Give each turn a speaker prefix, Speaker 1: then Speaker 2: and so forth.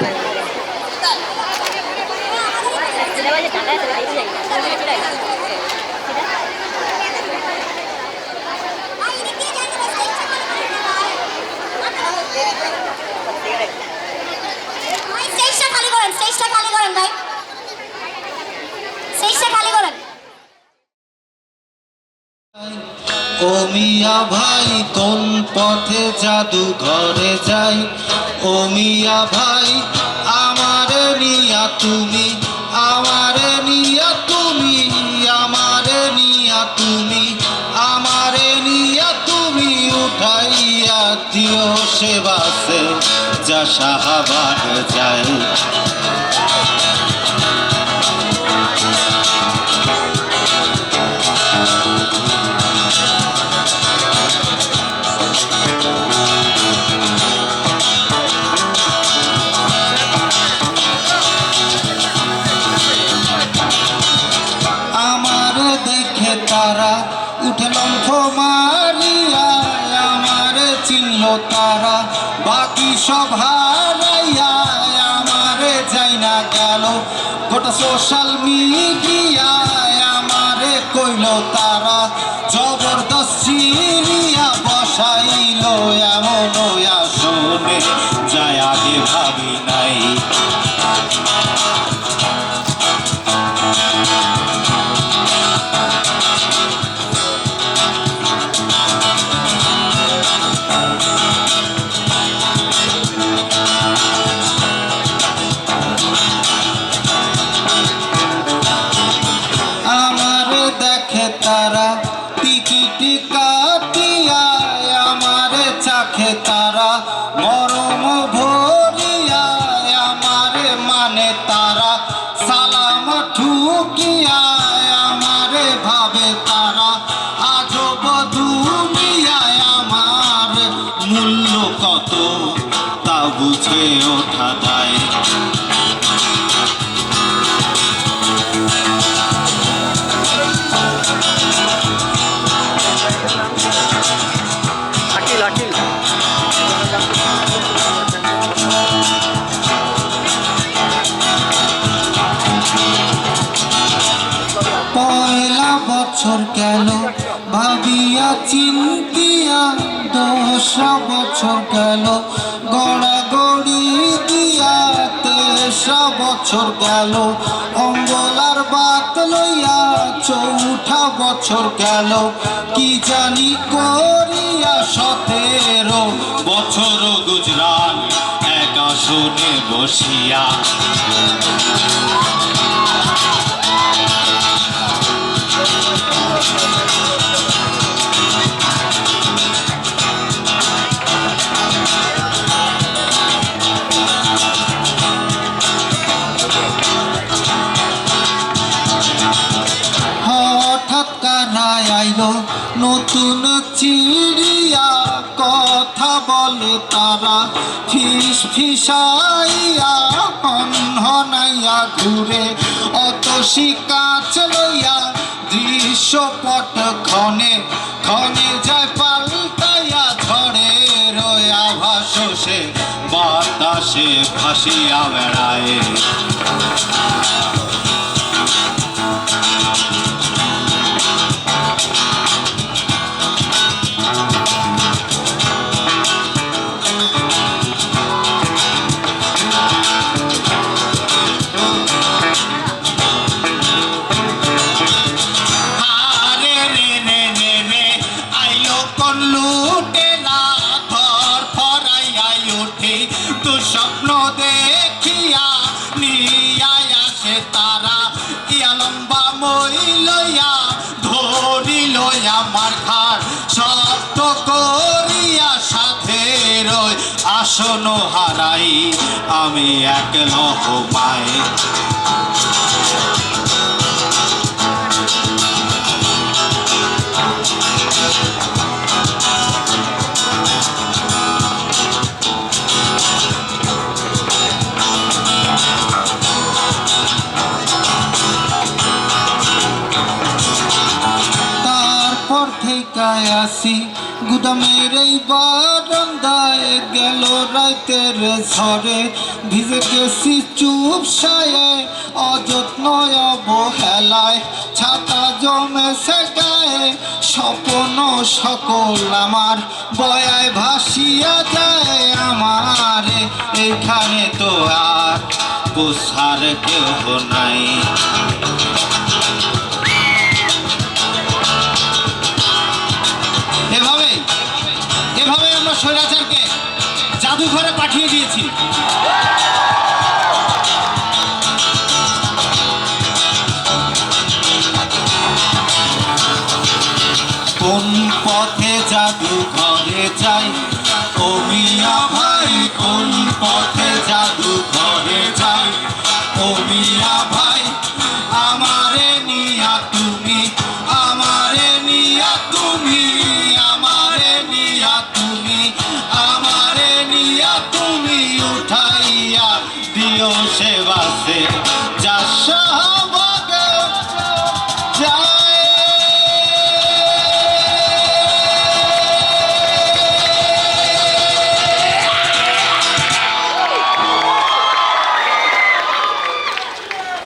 Speaker 1: ভাই স্টেজটা খালি করেন স্টেজটা খালি ভাই স্টেজটা খালি করেন
Speaker 2: ও মিয়া ভাই কোন পথে জাদু ঘরে যাই? ও মিয়া ভাই, আমার নিয়া তুমি, আমার নিয়া তুমি, আমার নিয়া তুমি, আমার নিয়া তুমি উঠাইয়া দিও সেবাসে, যা সাহাবাগ যায়। চিনল তারা, বাকি সব হারাইয়া আমারে যাই না গেল গোটা সোশ্যাল মিডিয়ায় আমারে কইল তারা। বুঝে ওঠা পয়লা বছর গেল ভাবিয়া চিন্তিয়া দশরা বছর গেল। গড়াগড়ি দিয়া তেসরা বছর গেল। অঙ্গলার বাত লইয়া চৌঠা বছর গেল। কি জানি করিয়া সতেরো বছর গুজরাট এক আসনে বসিয়া। নতুন চিড়িয়া কথা বলে তারা। ফিস ফিসাইয়া হনাইয়া ঘুরে। অত কাচ লইয়া দৃশ্যপট ক্ষণে ক্ষণে যায় পাল্টাইয়া ঝড়ে রয়া ভাসে বাতাসে ভাসিয়া বেড়ায়। লম্বা মই লইয়া ধরি লইয়া মার খার সত্য করিয়া সাথে রই, আসন হারাই, আমি এক লহমায় তারপর আসি গুদামের এই বারান্দায় গেল রাইতের ঝরে ভিজে গেছি চুপ সায়ে, অযত্ন অবহেলায়। ছাতা জমেছে গায়ে, স্বপ্ন সকল আমার বয়ায় ভাসিয়া যায়। আমার এখানে তো আর পোষার কেউ নাই। পাঠিয়ে দিয়েছি। কোন পথে জাদু ঘরে যাই? ও মিয়া ভাই কোন পথে